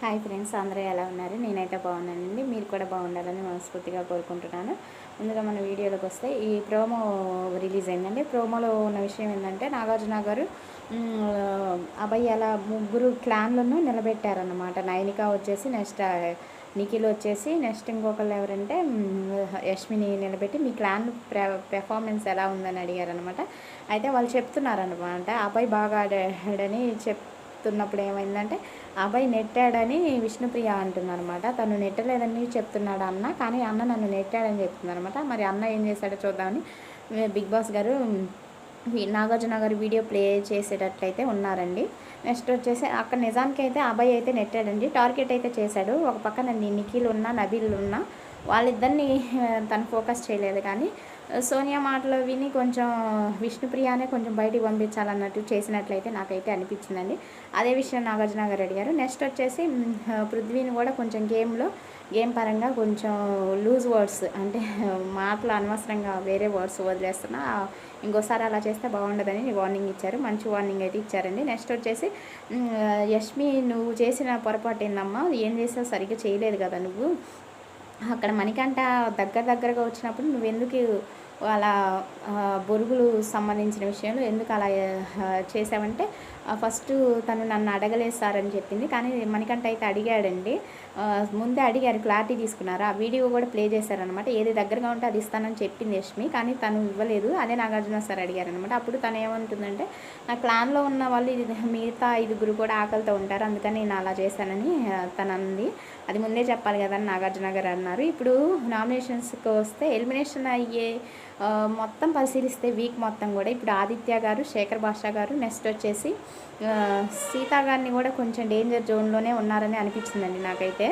Hi friends అందరూ ఎలా ఉన్నారు? నేనైతే బాగున్నానండి. మీరు కూడా బాగుండాలని మనస్ఫూర్తిగా కోరుకుంటున్నాను. ముందుగా మన వీడియోలోకి వస్తే ఈ ప్రోమో రిలీజ్ అయిందండి. ప్రోమోలో ఉన్న విషయం ఏంటంటే నాగార్జున గారు అబ్బాయి అలా ముగ్గురు క్లాన్లను నిలబెట్టారన్నమాట. నయనిక వచ్చేసి నెక్స్ట్ నిఖిల్ వచ్చేసి నెక్స్ట్ ఇంకొకళ్ళు ఎవరంటే యష్మిని నిలబెట్టి మీ క్లాన్ పెర్ఫార్మెన్స్ ఎలా ఉందని అడిగారనమాట అయితే వాళ్ళు చెప్తున్నారనమాట అబ్బాయి బాగా ఆడాడని చెప్ చెప్తున్నప్పుడు ఏమైందంటే అబ్బాయి నెట్టాడని విష్ణుప్రియ అంటుందన్నమాట. తను నెట్టలేదని చెప్తున్నాడు అన్న కానీ అన్న నన్ను నెట్టాడని చెప్తుందన్నమాట. మరి అన్న ఏం చేశాడో చూద్దామని బిగ్ బాస్ గారు నాగార్జున గారు వీడియో ప్లే చేసేటట్లయితే ఉన్నారండి. నెక్స్ట్ వచ్చేసి అక్కడ నిజానికి అయితే అబ్బాయి అయితే నెట్టాడండి. టార్గెట్ అయితే చేశాడు. ఒక పక్కన నిఖిల్ ఉన్న నబీల్ ఉన్న వాళ్ళిద్దరిని తను ఫోకస్ చేయలేదు. కానీ సోనియా మాటలు విని కొంచెం విష్ణుప్రియానే కొంచెం బయటికి పంపించాలన్నట్టు చేసినట్లయితే నాకైతే అనిపించిందండి. అదే విషయం నాగార్జున గారు అడిగారు. నెక్స్ట్ వచ్చేసి పృథ్వీని కూడా కొంచెం గేమ్లో గేమ్ పరంగా కొంచెం లూజ్ వర్డ్స్ అంటే మాటలు అనవసరంగా వేరే వర్డ్స్ వదిలేస్తున్నా ఇంకోసారి అలా చేస్తే బాగుండదని వార్నింగ్ ఇచ్చారు. మంచి వార్నింగ్ అయితే ఇచ్చారండి. నెక్స్ట్ వచ్చేసి యష్మి నువ్వు చేసిన పొరపాటు ఏందమ్మా? ఏం చేసావు? సరిగ్గా చేయలేదు కదా నువ్వు. అక్కడ మణికంట దగ్గర దగ్గరగా వచ్చినప్పుడు నువ్వెందుకు అలా బొరుగులు సంబంధించిన విషయంలో ఎందుకు అలా చేసామంటే ఫస్ట్ తను నన్ను అడగలేదు సార్ అని చెప్పింది. కానీ మణికంఠ అయితే అడిగాడండి. ముందే అడిగారు క్లారిటీ తీసుకున్నారు? ఆ వీడియో కూడా ప్లే చేశారనమాట ఏది దగ్గరగా ఉంటే అది ఇస్తానని చెప్పింది యష్మి కానీ తను ఇవ్వలేదు. అదే నాగార్జున సార్ అడిగారనమాట అప్పుడు తను ఏమంటుందంటే నా క్లాన్లో ఉన్న వాళ్ళు ఇది మిగతా ఐదుగురు కూడా ఆకలితో ఉంటారు. అందుకని నేను అలా చేశానని తను అంది. అది ముందే చెప్పాలి కదా అని నాగార్జున గారు అన్నారు. ఇప్పుడు నామినేషన్స్కి వస్తే ఎలిమినేషన్ అయ్యే మొత్తం పరిశీలిస్తే వీక్ మొత్తం కూడా. ఇప్పుడు ఆదిత్య గారు శేఖర్ బాషా గారు నెక్స్ట్ వచ్చేసి సీతా గారిని కూడా కొంచెం డేంజర్ జోన్లోనే ఉన్నారని అనిపించిందండి నాకైతే.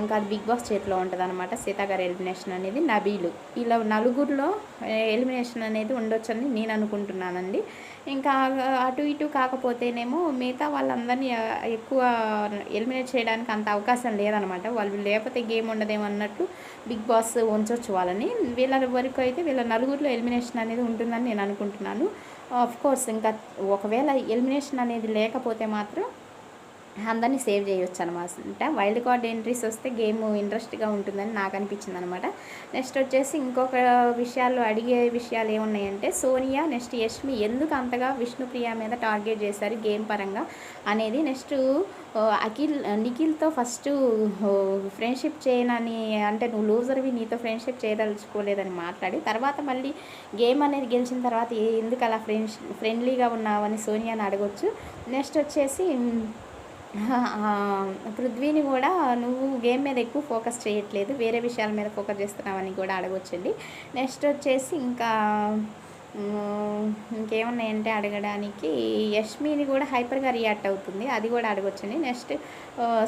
ఇంకా అది బిగ్ బాస్ చేతిలో ఉంటుంది అనమాట సీతాగారి ఎలిమినేషన్ అనేది నబీలు. ఇలా నలుగురిలో ఎలిమినేషన్ అనేది ఉండొచ్చని నేను అనుకుంటున్నానండి. ఇంకా అటు ఇటు కాకపోతేనేమో మిగతా వాళ్ళందరినీ ఎక్కువ ఎలిమినేట్ చేయడానికి అంత అవకాశం లేదనమాట వాళ్ళు లేకపోతే గేమ్ ఉండదేమో అన్నట్టు బిగ్ బాస్ ఉంచవచ్చు వాళ్ళని. వీళ్ళ వరకు అయితే వీళ్ళ నలుగురిలో ఎలిమినేషన్ అనేది ఉంటుందని నేను అనుకుంటున్నాను. ఆఫ్ కోర్స్ ఇంకా ఒకవేళ ఎలిమినేషన్ అనేది లేకపోతే మాత్రం అందరినీ సేవ్ చేయొచ్చు అనమాట. వైల్డ్ కార్డ్ ఎంట్రీస్ వస్తే గేమ్ ఇంట్రెస్ట్గా ఉంటుందని నాకు అనిపించింది అనమాట. నెక్స్ట్ వచ్చేసి ఇంకొక విషయాలు అడిగే విషయాలు ఏమున్నాయంటే సోనియా నెక్స్ట్ యష్మి ఎందుకు అంతగా విష్ణుప్రియ మీద టార్గెట్ చేశారు గేమ్ పరంగా అనేది నెక్స్ట్ అఖిల్ నిఖిల్తో ఫస్ట్ ఫ్రెండ్షిప్ చేయనని అంటే నువ్వు లూజర్వి నీతో ఫ్రెండ్షిప్ చేయదలుచుకోలేదని మాట్లాడి తర్వాత మళ్ళీ గేమ్ అనేది గెలిచిన తర్వాత ఎందుకు అలా ఫ్రెండ్ ఫ్రెండ్లీగా ఉన్నావని సోనియాని అడగొచ్చు. నెక్స్ట్ వచ్చేసి పృథ్వీని కూడా నువ్వు గేమ్ మీద ఎక్కువ ఫోకస్ చేయట్లేదు. వేరే విషయాల మీద ఫోకస్ చేస్తున్నావని కూడా అడగొచ్చండి. నెక్స్ట్ వచ్చేసి ఇంకా ఇంకేమున్నాయంటే అడగడానికి. యష్మిని కూడా హైపర్గా రియాక్ట్ అవుతుంది. అది కూడా అడగొచ్చండి. నెక్స్ట్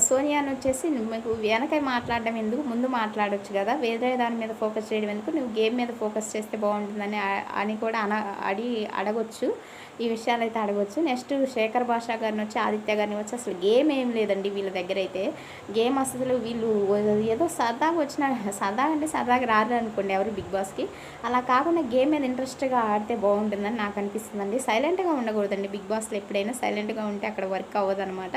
సోనియాని వచ్చేసి మీకు వెనక మాట్లాడడం ఎందుకు? ముందు మాట్లాడొచ్చు కదా. వేరే దాని మీద ఫోకస్ చేయడం ఎందుకు? నువ్వు గేమ్ మీద ఫోకస్ చేస్తే బాగుంటుందని అని కూడా అన అడి అడగొచ్చు. ఈ విషయాలు అయితే అడగొచ్చు. నెక్స్ట్ శేఖర్ భాషా గారిని వచ్చి ఆదిత్య గారిని వచ్చి అసలు గేమ్ ఏం లేదండి వీళ్ళ దగ్గర అయితే గేమ్ అసలు వీళ్ళు ఏదో సరదాగా వచ్చిన సరదా అంటే సరదాగా రారు అనుకోండి ఎవరు బిగ్ బాస్కి. అలా కాకుండా గేమ్ మీద ఇంట్రెస్ట్గా ఆడితే బాగుంటుందని నాకు అనిపిస్తుందండి. సైలెంట్గా ఉండకూడదండి బిగ్ బాస్లో ఎప్పుడైనా సైలెంట్గా ఉంటే అక్కడ వర్క్ అవ్వదనమాట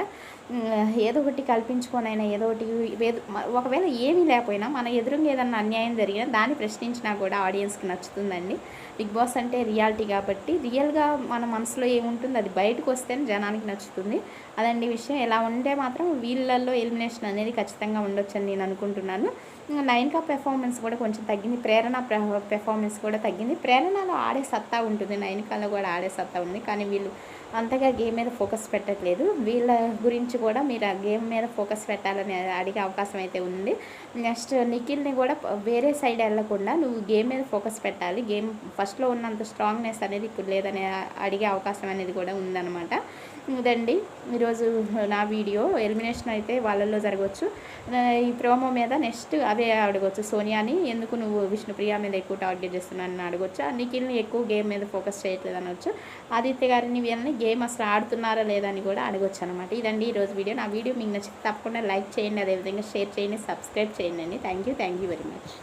ఏదో ఒకటి కల్పించుకొనైనా ఏదో ఒకటి ఏదో ఒకవేళ ఏమీ లేకపోయినా మన ఎదురుగా ఏదన్నా అన్యాయం జరిగినా దాన్ని ప్రశ్నించినా కూడా ఆడియన్స్కి నచ్చుతుందండి. బిగ్ బాస్ అంటే రియాలిటీ కాబట్టి రియల్గా మనం మనసులో ఏముంటుంది? అది బయటకు వస్తేనే జనానికి నచ్చుతుంది. అదండి విషయం. ఎలా ఉంటే మాత్రం వీళ్ళల్లో ఎలిమినేషన్ అనేది ఖచ్చితంగా ఉండొచ్చని నేను అనుకుంటున్నాను. నయన్కా పెర్ఫార్మెన్స్ కూడా కొంచెం తగ్గింది. ప్రేరణ పెర్ఫార్మెన్స్ కూడా తగ్గింది. ప్రేరణలో ఆడే సత్తా ఉంటుంది. నైన్కాలో కూడా ఆడే సత్తా ఉంది. కానీ వీళ్ళు అంతగా గేమ్ మీద ఫోకస్ పెట్టట్లేదు. వీళ్ళ గురించి కూడా మీరు ఆ గేమ్ మీద ఫోకస్ పెట్టాలని అడిగే అవకాశం అయితే ఉంది. నెక్స్ట్ నిఖిల్ని కూడా వేరే సైడ్ వెళ్ళకుండా నువ్వు గేమ్ మీద ఫోకస్ పెట్టాలి. గేమ్ ఫస్ట్లో ఉన్నంత స్ట్రాంగ్నెస్ అనేది ఇప్పుడు లేదని అడిగే అవకాశం అనేది కూడా ఉందన్నమాట. ఇదండి. ఈరోజు నా వీడియో. ఎలిమినేషన్ అయితే వాళ్ళల్లో జరగవచ్చు ఈ ప్రోమో మీద నెక్స్ట్ అదే అడగొచ్చు. సోనియాని ఎందుకు నువ్వు విష్ణుప్రియ మీద ఎక్కువ టార్గెట్ చేస్తున్నానని అడగొచ్చు? నిఖిల్ని ఎక్కువ గేమ్ మీద ఫోకస్ చేయట్లేదు అనొచ్చు. ఆదిత్య గారిని వీళ్ళని గేమ్ అసలు ఆడుతున్నారా లేదా అని కూడా అడగొచ్చు అనమాట ఇదండి ఈరోజు వీడియో. నా వీడియో మీకు నచ్చితే తప్పకుండా లైక్ చేయండి అదేవిధంగా షేర్ చేయండి సబ్స్క్రైబ్ చేయండి అండి. Thank you thank you very much.